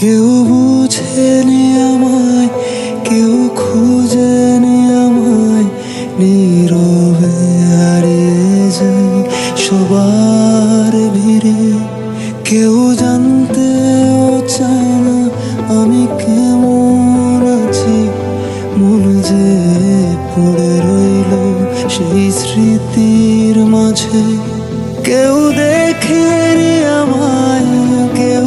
কেউ বুঝেনি আমায়, কেউ খুঁজেনি আমায়, নীরবে হারিয়ে যাই সবার ভিড়ে। কেউ জানতেও চায় না আমি কেমন আছি, মন যে পড়ে রইল সেই স্মৃতির মাঝে। কেউ দেখেনি আমায়, কেউ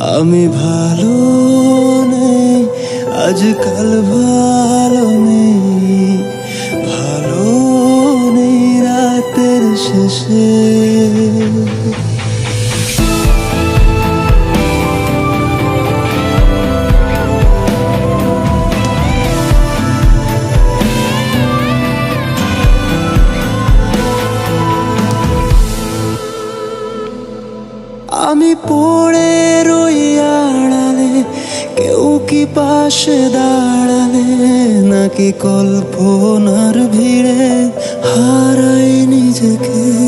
আমি ভালো নেই আজকাল ভালো নেই। ভালো নেই রাতের শেষে। আমি পড়ে রই আড়ালে কেউ কি পাশে দাঁড়ালে নাকি কল্পনার ভিড়ে হারাই নিজেকে।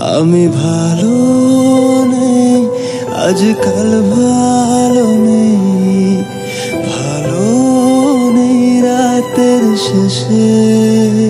আমি ভালো নেই আজকাল ভালো নেই। ভালো নেই রাতের শেষে।